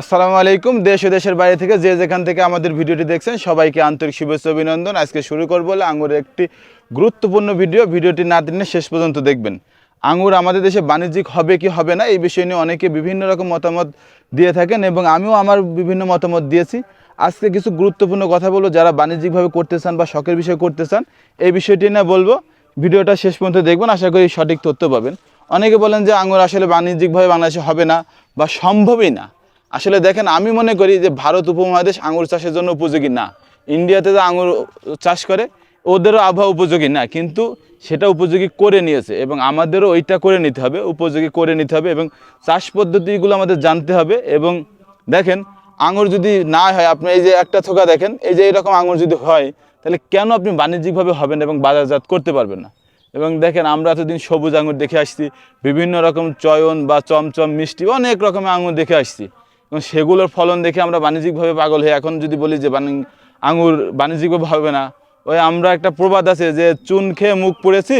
আসসালামু আলাইকুম, দেশ ও দেশের বাইরে থেকে যে যেখান থেকে আমাদের ভিডিওটি দেখছেন, সবাইকে আন্তরিক শুভেচ্ছা অভিনন্দন। আজকে শুরু করব হলো আঙুরের একটি গুরুত্বপূর্ণ ভিডিও। ভিডিওটি না দিনে শেষ পর্যন্ত দেখবেন। আঙুর আমাদের দেশে বাণিজ্যিক হবে কি হবে না, এই বিষয় নিয়ে অনেকে বিভিন্ন রকম মতামত দিয়ে থাকেন এবং আমিও আমার বিভিন্ন মতামত দিয়েছি। আজকে কিছু গুরুত্বপূর্ণ কথা বলব, যারা বাণিজ্যিকভাবে করতে চান বা শখের বিষয়ে করতে চান, এই বিষয়টি না বলব। ভিডিওটা শেষ পর্যন্ত দেখবেন, আশা করি সঠিক তথ্য পাবেন। অনেকে বলেন যে আঙুর আসলে বাণিজ্যিকভাবে বাংলাদেশে হবে না বা সম্ভবই না। আসলে দেখেন, আমি মনে করি যে ভারত উপমহাদেশ আঙুর চাষের জন্য উপযোগী না। ইন্ডিয়াতে যে আঙুর চাষ করে, ওদেরও আবহাওয়া উপযোগী না, কিন্তু সেটা উপযোগী করে নিয়েছে এবং আমাদেরও ওইটা করে নিতে হবে, উপযোগী করে নিতে হবে এবং চাষ পদ্ধতিগুলো আমাদের জানতে হবে এবং দেখেন আঙুর যদি না হয়, আপনি এই যে একটা থোকা দেখেন, এই যে এরকম আঙুর যদি হয়, তাহলে কেন আপনি বাণিজ্যিকভাবে হবেন এবং বাজারজাত করতে পারবেন না? এবং দেখেন, আমরা এতদিন সবুজ আঙুর দেখে আসছি, বিভিন্ন রকম চয়ন বা চমচম মিষ্টি, অনেক রকমের আঙুর দেখে আসছি। এবং সেগুলোর ফলন দেখে আমরা বাণিজ্যিকভাবে পাগল হয়ে এখন যদি বলি যে আঙুর বাণিজ্যিকভাবে হবে না। ওই আমরা একটা প্রবাদ আছে যে চুন খেয়ে মুখ পুড়েছি,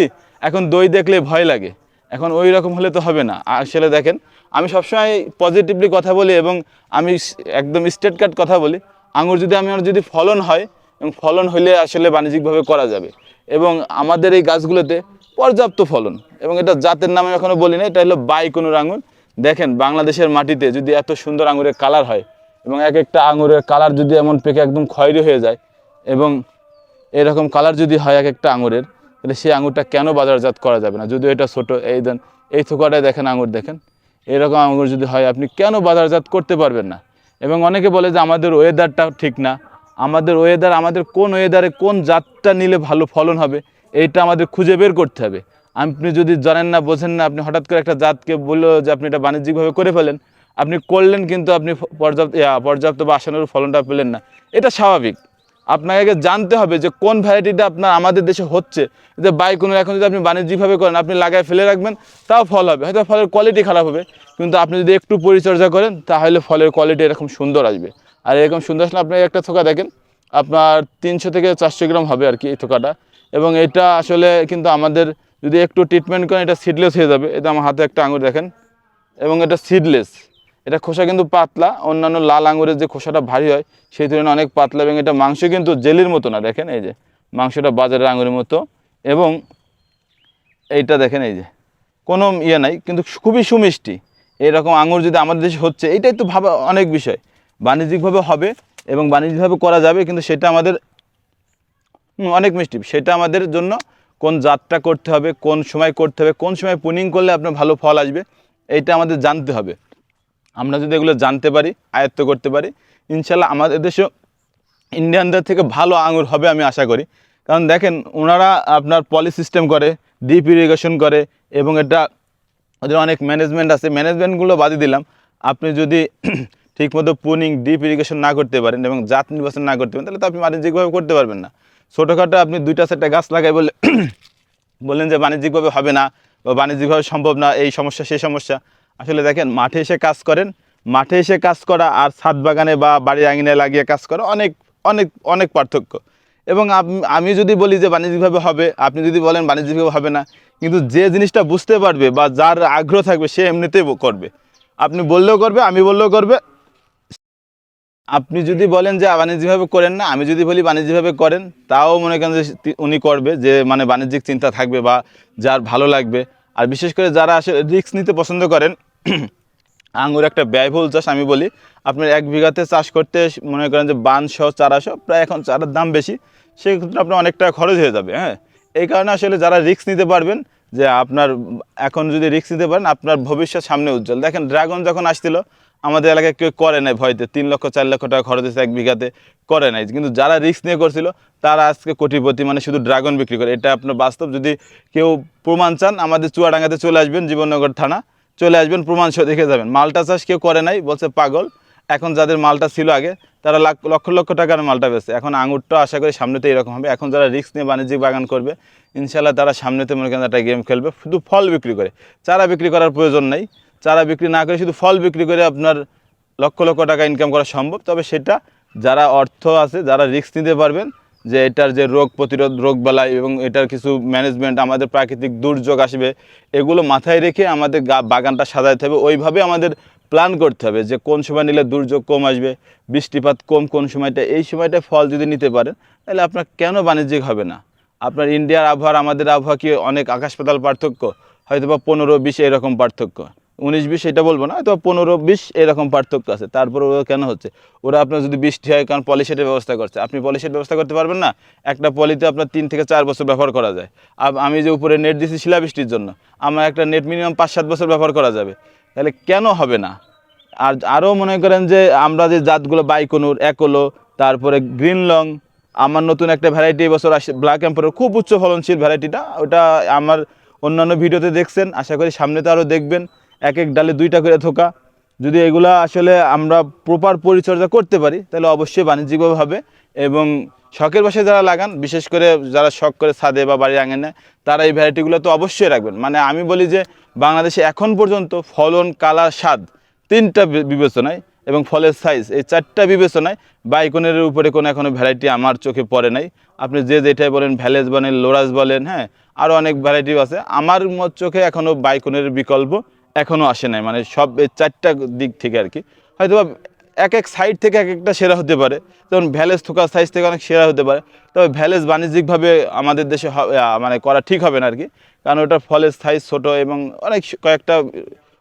এখন দই দেখলে ভয় লাগে। এখন ওই রকম হলে তো হবে না। আসলে দেখেন, আমি সবসময় পজিটিভলি কথা বলি এবং আমি একদম স্টেট কাট কথা বলি। আঙুর যদি আমি যদি ফলন হয়, এবং ফলন হলে আসলে বাণিজ্যিকভাবে করা যাবে। এবং আমাদের এই গাছগুলোতে পর্যাপ্ত ফলন। এবং এটা জাতের নামে এখনও বলি না, এটা হলো বাইকুনুর আঙুর। দেখেন বাংলাদেশের মাটিতে যদি এত সুন্দর আঙুরের কালার হয় এবং এক একটা আঙুরের কালার যদি এমন পেকে একদম খয়েরি হয়ে যায় এবং এরকম কালার যদি হয় এক একটা আঙুরের, তাহলে সেই আঙুরটা কেন বাজারজাত করা যাবে না? যদিও এটা ছোট, এই দেন, এই থোকাটায় দেখেন আঙুর, দেখেন। এরকম আঙুর যদি হয়, আপনি কেন বাজারজাত করতে পারবেন না? এবং অনেকে বলে যে আমাদের ওয়েদারটা ঠিক না। আমাদের ওয়েদার আমাদের কোন ওয়েদারে কোন জাতটা নিলে ভালো ফলন হবে, এইটা আমাদের খুঁজে বের করতে হবে। আপনি যদি জানেন না, বোঝেন না, আপনি হঠাৎ করে একটা জাতকে বলল যে আপনি এটা বাণিজ্যিকভাবে করে ফেলেন, আপনি করলেন কিন্তু আপনি পর্যাপ্ত পর্যাপ্ত বা আসানোর ফলনটা পেলেন না। এটা স্বাভাবিক। আপনাকে আগে জানতে হবে যে কোন ভ্যারাইটিটা আপনার আমাদের দেশে হচ্ছে, যে বাইকুনো এখন যদি আপনি বাণিজ্যিকভাবে করেন, আপনি লাগায় ফেলে রাখবেন, তাও ফল হবে। হয়তো ফলের কোয়ালিটি খারাপ হবে, কিন্তু আপনি যদি একটু পরিচর্যা করেন, তাহলে ফলের কোয়ালিটি এরকম সুন্দর আসবে। আর এরকম সুন্দর আসলে আপনি একটা থোকা দেখেন, আপনার তিনশো থেকে চারশো গ্রাম হবে আর কি এই থোকাটা। এবং এটা আসলে কিন্তু আমাদের যদি একটু ট্রিটমেন্ট করেন, এটা সিডলেস হয়ে যাবে। এটা আমার হাতে একটা আঙুর দেখেন। এবং এটা সিডলেস এটা খোসা কিন্তু পাতলা, অন্যান্য লাল আঙুরের যে খোসাটা ভারী হয়, সেই তুলনায় অনেক পাতলা এবং এটা মাংস কিন্তু জেলির মতো না, দেখেন এই যে। মাংসটা বাজারের আঙুরের মতো। এবং এইটা দেখেন এই যে। কোনো ইয়ে নাই, কিন্তু খুবই সুমিষ্টি। এরকম আঙুর যদি আমাদের দেশে হচ্ছে এইটাই তো ভাবা অনেক বিষয়। বাণিজ্যিকভাবে হবে এবং বাণিজ্যিকভাবে করা যাবে, কিন্তু সেটা আমাদের অনেক মিষ্টি। সেটা আমাদের জন্য কোন জাতটা করতে হবে, কোন সময় করতে হবে, কোন সময় পুনিং করলে আপনার ভালো ফল আসবে, এইটা আমাদের জানতে হবে। আমরা যদি এগুলো জানতে পারি, আয়ত্ত করতে পারি ইনশাল্লাহ আমাদের দেশেও ইন্ডিয়ানদের থেকে ভালো আঙুর হবে আমি আশা করি। কারণ দেখেন, ওনারা আপনার পলি সিস্টেম করে, ডিপ ইরিগেশন করে, এবং এটা ওদের অনেক ম্যানেজমেন্ট আছে। ম্যানেজমেন্টগুলো বাদই দিলাম। আপনি যদি ঠিকমতো পুনিং, ডিপ ইরিগেশন না করতে পারেন এবং জাত নির্বাচন না করতে পারেন, তাহলে তো আপনি বাণিজ্যিকভাবে করতে পারবেন না। ছোটোখাটো আপনি দুইটা চারটা গাছ লাগাই বলে বললেন যে বাণিজ্যিকভাবে হবে না বা বাণিজ্যিকভাবে সম্ভব না, এই সমস্যা, সেই সমস্যা। আসলে দেখেন, মাঠে এসে কাজ করেন, মাঠে এসে কাজ করা আর ছাদ বাগানে বা বাড়ির আঙিনায় লাগিয়ে কাজ করা অনেক অনেক অনেক পার্থক্য। এবং আমি যদি বলি যে বাণিজ্যিকভাবে হবে, আপনি যদি বলেন বাণিজ্যিকভাবে হবে না, কিন্তু যে জিনিসটা বুঝতে পারবে বা যার আগ্রহ থাকবে সে এমনিতেই করবে। আপনি বললেও করবে, আমি বললেও করবে আপনি যদি বলেন যে বাণিজ্যিকভাবে করেন না, আমি যদি বলি বাণিজ্যিকভাবে করেন, তাও মনে করেন যে উনি করবে, যে মানে বাণিজ্যিক চিন্তা থাকবে বা যার ভালো লাগবে। আর বিশেষ করে যারা আসলে রিস্ক নিতে পছন্দ করেন আঙুর একটা ব্যয়বহুল চাষ আমি বলি। আপনার এক বিঘাতে চাষ করতে মনে করেন যে বান সহ চারা সহ প্রায় এখন চারার দাম বেশি, সেক্ষেত্রে আপনার অনেক টাকা খরচ হয়ে যাবে হ্যাঁ? এই কারণে আসলে যারা রিস্ক নিতে পারবেন, যে আপনার, এখন যদি রিস্ক নিতে পারেন, আপনার ভবিষ্যৎ সামনে উজ্জ্বল। দেখেন ড্রাগন যখন আসছিল আমাদের এলাকায় কেউ করে নাই ভয়তে। তিন লক্ষ, চার লক্ষ টাকা খরচ হয়েছে এক বিঘাতে, করে নাই। কিন্তু যারা রিস্ক নিয়ে করছিল, তারা আজকে কোটিপতি মানে শুধু ড্রাগন বিক্রি করে। এটা আপনার বাস্তব, যদি কেউ প্রমাণ চান, আমাদের চুয়াডাঙ্গাতে চলে আসবেন, জীবননগর থানা। চলে আসবেন, প্রমাণ সহ দেখে যাবেন। মালটা চাষ কেউ করে নাই, বলছে পাগল। এখন যাদের মালটা ছিল আগে, তারা লাখ, লক্ষ লক্ষ টাকার মালটা বেছে এখন আঙুরটা আশা করি সামনেতে এরকম হবে। এখন যারা রিস্ক নিয়ে বাণিজ্যিক বাগান করবে ইনশাল্লাহ তারা সামনেতে মনে করেন একটা গেম খেলবে। শুধু ফল বিক্রি করে। চারা বিক্রি করার প্রয়োজন নেই। চারা বিক্রি না করে শুধু ফল বিক্রি করে আপনার লক্ষ লক্ষ টাকা ইনকাম করা সম্ভব। তবে সেটা যারা অর্থ আছে, যারা রিস্ক নিতে পারবেন যে এটার যে রোগ প্রতিরোধ, রোগ বালাই এবং এটার কিছু ম্যানেজমেন্ট আমাদের প্রাকৃতিক দুর্যোগ আসবে, এগুলো মাথায় রেখে আমাদের বাগানটা সাজাতে হবে। ওইভাবে আমাদের প্ল্যান করতে হবে যে কোন সময় নিলে দুর্যোগ কম আসবে, বৃষ্টিপাত কম কোন সময়টা, এই সময়টা ফল যদি নিতে পারেন, তাহলে আপনার কেন বাণিজ্যিক হবে না? আপনার ইন্ডিয়ার আবহাওয়ার, আমাদের আবহাওয়া কি অনেক আকাশ পাতাল পার্থক্য? হয়তো বা পনেরো, বিশ এরকম পার্থক্য। উনিশ বিশ এটা বলব না হয়তো পনেরো বিশ এরকম পার্থক্য আছে। তারপর ওরা কেন হচ্ছে? ওরা আপনার যদি বৃষ্টি হয়, কারণ পলিশেটের ব্যবস্থা করছে। আপনি পলিশের ব্যবস্থা করতে পারবেন না, একটা পলিতে আপনার তিন থেকে চার বছর ব্যবহার করা যায়। আমি যে উপরে নেট দিয়েছি শিলাবৃষ্টির জন্য, আমার একটা নেট মিনিমাম পাঁচ সাত বছর ব্যবহার করা যাবে। তাহলে কেন হবে না? আর আরও মনে করেন যে, আমরা যে জাতগুলো বাইকনুর, একলো, তারপরে গ্রিন লং, আমার নতুন একটা ভ্যারাইটি এবছর আসে ব্ল্যাক এম্পার খুব উচ্চ ফলনশীল ভ্যারাইটিটা ওটা আমার অন্যান্য ভিডিওতে দেখছেন। আশা করি সামনে তো আরও দেখবেন। এক এক ডালে দুইটা করে থোকা যদি এগুলা আসলে আমরা প্রপার পরিচর্যা করতে পারি, তাহলে অবশ্যই বাণিজ্যিকভাবে হবে এবং শখের বাসায় যারা লাগান, বিশেষ করে যারা শখ করে ছাদে বা বাড়ির আঙিনে তারা এই ভ্যারাইটিগুলো তো অবশ্যই রাখবেন। মানে আমি বলি যে, বাংলাদেশে এখন পর্যন্ত ফলন, কালার, স্বাদ তিনটা বিবেচনায় এবং ফলের সাইজ এই চারটা বিবেচনায় বাইকনের উপরে কোনো এখনও ভ্যারাইটি আমার চোখে পড়ে নাই। আপনি যে যেটাই বলেন, ভ্যালেজ বলেন, লোরাস বলেন হ্যাঁ আরও অনেক ভ্যারাইটি আছে। আমার চোখে এখনও বাইকনের বিকল্প এখনও আসে নাই মানে সব চারটা দিক থেকে আর কি। হয়তো এক এক সাইড থেকে এক একটা সেরা হতে পারে, যেমন ভ্যালেজ থোকা সাইজ থেকে অনেক সেরা হতে পারে। তবে ভ্যালেজ বাণিজ্যিকভাবে আমাদের দেশে মানে করা ঠিক হবে না আর কি, কারণ ওটার ফলের সাইজ ছোট এবং অনেক কয়েকটা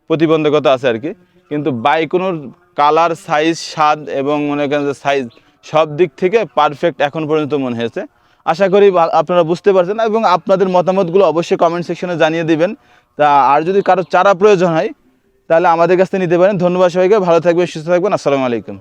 প্রতিবন্ধকতা আছে আর কি। কিন্তু বাইকোনোর কালার সাইজ স্বাদ এবং মনে করেন যে সাইজ সব দিক থেকে পারফেক্ট এখন পর্যন্ত মনে হয়েছে। আশা করি আপনারা বুঝতে পারছেন এবং আপনাদের মতামতগুলো অবশ্যই কমেন্ট সেকশনে জানিয়ে দিবেন। তা আর যদি কারও চারা প্রয়োজন হয়, তাহলে আমাদের কাছ থেকে নিতে পারেন। ধন্যবাদ সবাইকে, ভালো থাকবেন, সুস্থ থাকবেন, আসসালামু আলাইকুম।